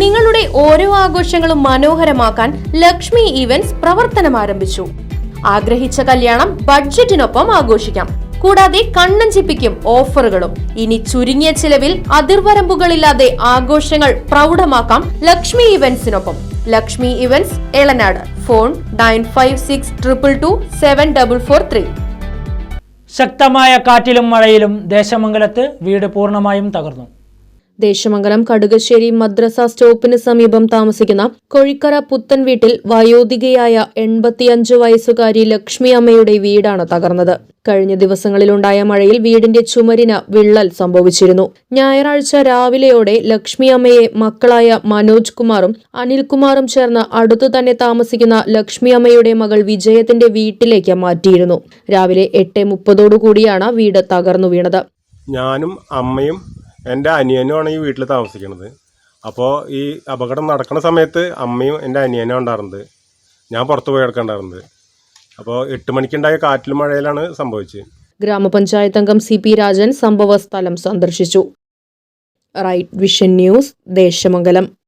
നിങ്ങളുടെ ഓരോ ആഘോഷങ്ങളും മനോഹരമാക്കാൻ ലക്ഷ്മി ഇവന്റ്സ് പ്രവർത്തനം ആരംഭിച്ചു. ആഗ്രഹിച്ച കല്യാണം ബഡ്ജറ്റിനൊപ്പം ആഘോഷിക്കാം. കൂടാതെ കണ്ണഞ്ചിപ്പിക്കും ഓഫറുകളും ഇനി ചുരുങ്ങിയ ചിലവിൽ അതിർവരമ്പുകളില്ലാതെ ആഘോഷങ്ങൾ പ്രൗഢമാക്കാം Lakshmi ഇവന്റ്സിനൊപ്പം Lakshmi events Elanad. Phone nine five six triple two seven double four three. ശക്തമായ കാറ്റിലും മഴയിലും ദേശമംഗലത്ത് വീട് പൂർണമായും തകർന്നു. ദേശമംഗലം കടുകശ്ശേരി മദ്രസ സ്റ്റോപ്പിന് സമീപം താമസിക്കുന്ന കൊഴിക്കര പുത്തൻ വീട്ടിൽ വയോധികയായ എൺപത്തിയഞ്ച് വയസ്സുകാരി ലക്ഷ്മി അമ്മയുടെ വീടാണ് തകർന്നത്. കഴിഞ്ഞ ദിവസങ്ങളിലുണ്ടായ മഴയിൽ വീടിന്റെ ചുമരിന് വിള്ളൽ സംഭവിച്ചിരുന്നു. ഞായറാഴ്ച രാവിലെയോടെ ലക്ഷ്മി അമ്മയെ മക്കളായ മനോജ് കുമാറും അനിൽകുമാറും ചേർന്ന് അടുത്തു തന്നെ താമസിക്കുന്ന ലക്ഷ്മി അമ്മയുടെ മകൾ വിജയത്തിന്റെ വീട്ടിലേക്ക് മാറ്റിയിരുന്നു. രാവിലെ എട്ട് മുപ്പതോടുകൂടിയാണ് വീട് തകർന്നു വീണത്. ഞാനും അമ്മയും എന്റെ അനിയനുമാണ് ഈ വീട്ടിൽ താമസിക്കുന്നത് അപ്പോൾ ഈ അപകടം നടക്കുന്ന സമയത്ത് അമ്മയും എന്റെ അനിയനും ഉണ്ടായിരുന്നത്. ഞാൻ പുറത്ത് പോയി കിടക്കണ്ടായിരുന്നത്. അപ്പോൾ എട്ട് മണിക്കുണ്ടായ കാറ്റിലും മഴയിലാണ് സംഭവിച്ചത്. ഗ്രാമപഞ്ചായത്ത് അംഗം സി പി രാജൻ സംഭവ സ്ഥലം സന്ദർശിച്ചു. Right vision news Desamangalam.